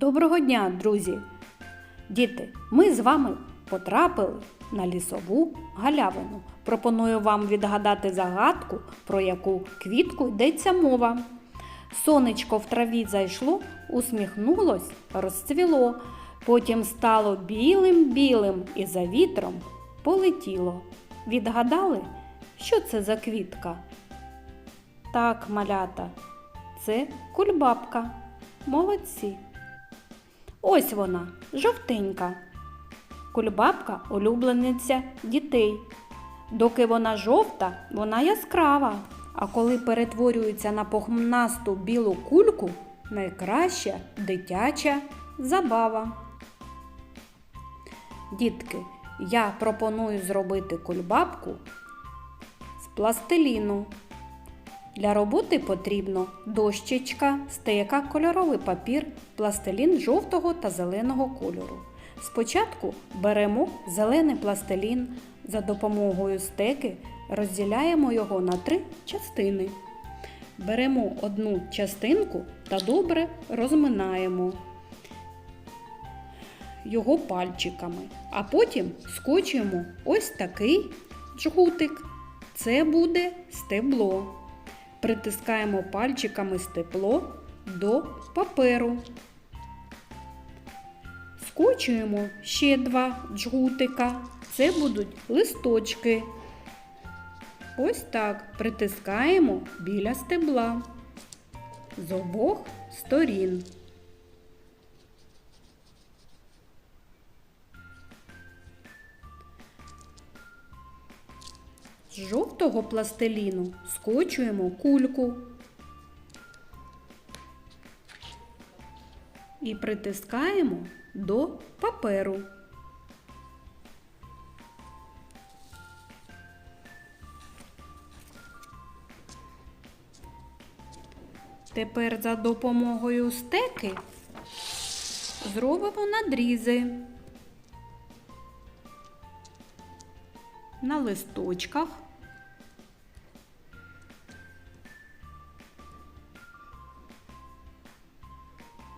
Доброго дня, друзі! Діти, ми з вами потрапили на лісову галявину. Пропоную вам відгадати загадку, про яку квітку йдеться мова. Сонечко в траві зайшло, усміхнулось, розцвіло, потім стало білим-білим і за вітром полетіло. Відгадали, що це за квітка? Так, малята, це кульбабка. Молодці. Ось вона, жовтенька. Кульбабка улюблениця дітей. Доки вона жовта, вона яскрава. А коли перетворюється на пухнасту білу кульку, найкраща дитяча забава. Дітки, я пропоную зробити кульбабку з пластиліну. Для роботи потрібно дощечка, стека, кольоровий папір, пластилін жовтого та зеленого кольору. Спочатку беремо зелений пластилін, за допомогою стеки розділяємо його на три частини. Беремо одну частинку та добре розминаємо його пальчиками, а потім скочуємо ось такий жгутик. Це буде стебло. Притискаємо пальчиками степло до паперу. Скочуємо ще два джгутика. Це будуть листочки. Ось так притискаємо біля стебла з обох сторін. З жовтого пластиліну скочуємо кульку і притискаємо до паперу. Тепер за допомогою стеки зробимо надрізи на листочках.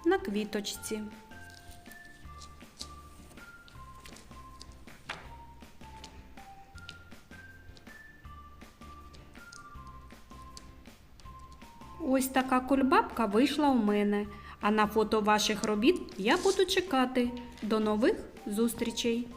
На квіточці. Ось така кульбабка вийшла у мене. А на фото ваших робіт я буду чекати. До нових зустрічей!